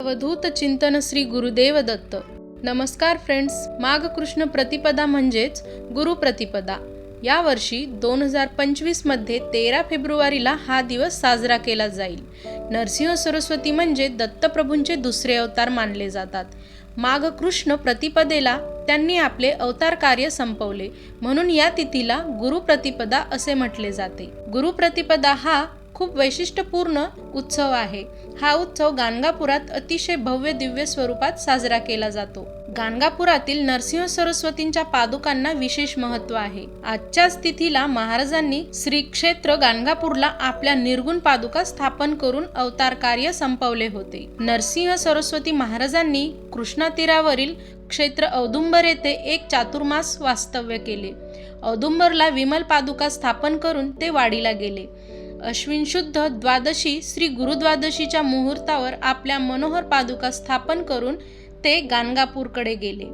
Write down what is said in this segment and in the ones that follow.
अवधूत चिंतन श्री गुरुदेव दत्त. नमस्कार फ्रेंड्स माघ कृष्ण प्रतिपदा म्हणजेच गुरु प्रतिपदा. यावर्षी दोन हजार पंचवीसमध्ये तेरा फेब्रुवारीला हा दिवस साजरा केला जाईल. नरसिंह सरस्वती म्हणजे दत्तप्रभूंचे दुसरे अवतार मानले जातात. माघ कृष्ण प्रतिपदेला त्यांनी आपले अवतार कार्य संपवले. म्हणून या तिथीला गुरुप्रतिपदा असे म्हटले जाते. गुरुप्रतिपदा हा खूप वैशिष्ट्यपूर्ण उत्सव आहे. हा उत्सव गाणगापुरात अतिशय भव्य दिव्य स्वरूपात साजरा केला जातो. गाणगापुरातील नरसिंह सरस्वतींच्या पादुकांना विशेष महत्त्व आहे. आजच्या तिथीला महाराजांनी श्री क्षेत्र गाणगापूरला आपल्या निर्गुण पादुका स्थापन करून अवतार कार्य संपवले होते. नरसिंह सरस्वती महाराजांनी कृष्णा तीरावरील क्षेत्र औदुंबर येथे एक चातुर्मास वास्तव्य केले. औदुंबरला विमल पादुका स्थापन करून ते वाडीला गेले. अश्विन शुद्ध द्वादशी श्री गुरुद्वादशीच्या मुहूर्तावर आपल्या मनोहर पादुका स्थापन करून ते गाणगापूरकडे गेले.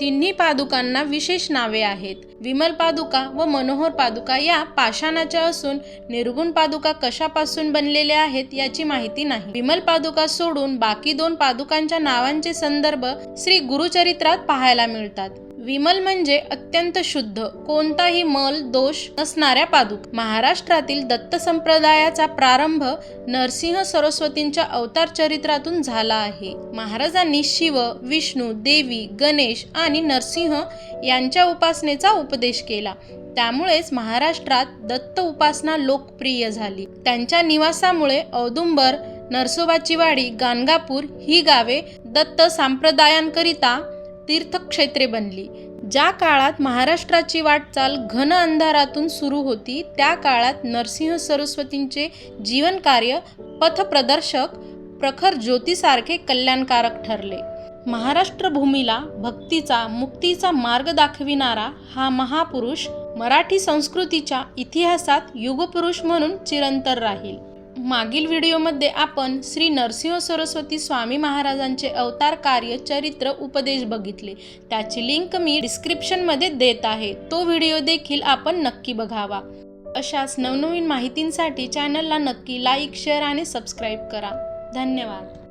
तिन्ही पादुकांना विशेष नावे आहेत. विमल पादुका व मनोहर पादुका या पाषाणाच्या असून निर्गुण पादुका कशापासून बनलेल्या आहेत याची माहिती नाही. विमल पादुका सोडून बाकी दोन पादुकांच्या नावांचे संदर्भ श्री गुरुचरित्रात पाहायला मिळतात. विमल म्हणजे अत्यंत शुद्ध कोणताही मल दोष नसणाऱ्या पादुक. महाराष्ट्रातील दत्त संप्रदायाचा प्रारंभ नरसिंह सरस्वतींच्या अवतार चरित्रातून झाला आहे. महाराजांनी शिव विष्णू देवी गणेश आणि नरसिंह यांच्या उपासनेचा उपदेश केला. त्यामुळेच महाराष्ट्रात दत्त उपासना लोकप्रिय झाली. त्यांच्या निवासामुळे औदुंबर नरसोबाची वाडी गाणगापूर ही गावे दत्त संप्रदायांकरिता तीर्थक्षेत्रे बनली. ज्या काळात महाराष्ट्राची वाटचाल घन अंधारातून सुरू होती त्या काळात नरसिंह सरस्वतींचे जीवनकार्य पथप्रदर्शक प्रखर ज्योतीसारखे कल्याणकारक ठरले. महाराष्ट्र भूमीला भक्तीचा मुक्तीचा मार्ग दाखविणारा हा महापुरुष मराठी संस्कृतीच्या इतिहासात युगपुरुष म्हणून चिरंतर राहील. मागील व्हिडिओमध्ये आपण श्री नरसिंह सरस्वती स्वामी महाराजांचे अवतार कार्य चरित्र उपदेश बघितले. त्याची लिंक मी डिस्क्रिप्शनमध्ये देत आहे. तो व्हिडिओ देखील आपण नक्की बघावा. अशाच नवनवीन माहितींसाठी चॅनलला नक्की लाईक शेअर आणि सबस्क्राईब करा. धन्यवाद.